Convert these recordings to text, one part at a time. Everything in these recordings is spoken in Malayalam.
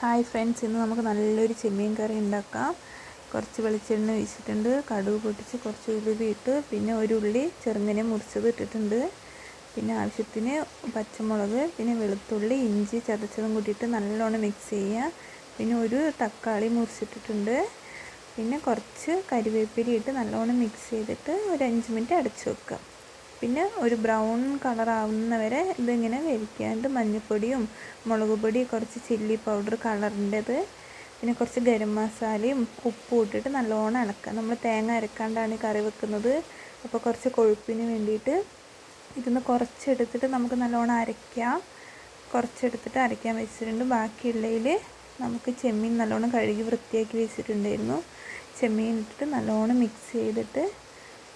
ഹായ് ഫ്രണ്ട്സ് ഇന്ന് നമുക്ക് നല്ലൊരു ചെമ്മീൻ കറി ഉണ്ടാക്കാം. കുറച്ച് വെളിച്ചെണ്ണ ഒഴിച്ചിട്ടുണ്ട് കടുക് പൊട്ടിച്ച് കുറച്ച് ഉലുവി ഇട്ട് പിന്നെ ഒരു ഉള്ളി ചെറുങ്ങനെ മുറിച്ചത് ഇട്ടിട്ടുണ്ട്. പിന്നെ ആവശ്യത്തിന് പച്ചമുളക് പിന്നെ വെളുത്തുള്ളി ഇഞ്ചി ചതച്ചതും കൂട്ടിയിട്ട് നല്ലോണം മിക്സ് ചെയ്യുക. പിന്നെ ഒരു തക്കാളി മുറിച്ചിട്ടിട്ടുണ്ട്. പിന്നെ കുറച്ച് കരിവേപ്പില ഇട്ട് നല്ലോണം മിക്സ് ചെയ്തിട്ട് ഒരു അഞ്ച് മിനിറ്റ് അടച്ചു വെക്കുക. പിന്നെ ഒരു ബ്രൗൺ കളർ ആവുന്ന വരെ ഇതിങ്ങനെ വേവിക്കാണ്ട് മഞ്ഞൾപ്പൊടിയും മുളക് പൊടി കുറച്ച് ചില്ലി പൗഡർ കളറിന്റെത്. പിന്നെ കുറച്ച് ഗരം മസാലയും ഉപ്പും ഇട്ടിട്ട് നല്ലോണം ഇളക്കുക നമ്മൾ തേങ്ങ അരക്കാണ്ടാണ് ഈ കറി വെക്കുന്നത്. അപ്പോൾ കുറച്ച് കൊഴുപ്പിന് വേണ്ടിയിട്ട് ഇതൊന്ന് കുറച്ചെടുത്തിട്ട് നമുക്ക് നല്ലോണം അരയ്ക്കാം. കുറച്ചെടുത്തിട്ട് അരയ്ക്കാൻ വെച്ചിട്ടുണ്ട്. ബാക്കിയുള്ളതിൽ നമുക്ക് ചെമ്മീൻ നല്ലോണം കഴുകി വൃത്തിയാക്കി വെച്ചിട്ടുണ്ടായിരുന്നു. ചെമ്മീൻ ഇട്ടിട്ട് നല്ലോണം മിക്സ് ചെയ്തിട്ട്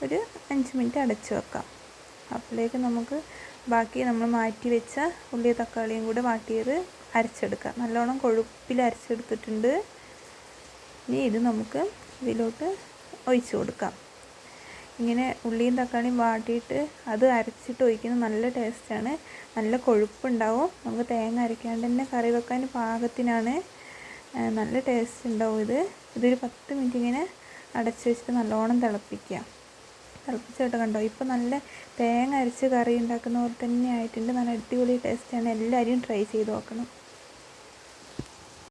ഒരു അഞ്ച് മിനിറ്റ് അടച്ചു വെക്കാം. അപ്പോഴേക്ക് നമുക്ക് ബാക്കി നമ്മൾ മാറ്റി വെച്ച ഉള്ളി തക്കാളിയും കൂടെ വാട്ടിയത് അരച്ചെടുക്കാം. നല്ലോണം കൊഴുപ്പിൽ അരച്ചെടുത്തിട്ടുണ്ട്. ഇനി ഇത് നമുക്ക് ഇതിലോട്ട് ഒഴിച്ചു കൊടുക്കാം. ഇങ്ങനെ ഉള്ളിയും തക്കാളിയും വാട്ടിയിട്ട് അത് അരച്ചിട്ട് ഒഴിക്കുന്നത് നല്ല ടേസ്റ്റാണ്. നല്ല കൊഴുപ്പുണ്ടാവും. നമുക്ക് തേങ്ങ അരയ്ക്കാണ്ട് തന്നെ കറി വെക്കാൻ പാകത്തിനാണ്. നല്ല ടേസ്റ്റ് ഉണ്ടാവും ഇത്. ഇതൊരു പത്ത് മിനിറ്റ് ഇങ്ങനെ അടച്ചു വെച്ചിട്ട് നല്ലോണം തിളപ്പിക്കുക തിളപ്പിച്ചിട്ട് കണ്ടോ? ഇപ്പോൾ നല്ല തേങ്ങ അരച്ച് കറി ഉണ്ടാക്കുന്ന പോലെ തന്നെ ആയിട്ടുണ്ട്. നല്ല അടിപൊളി ടേസ്റ്റാണ് എല്ലാവരും ട്രൈ ചെയ്ത് നോക്കണം.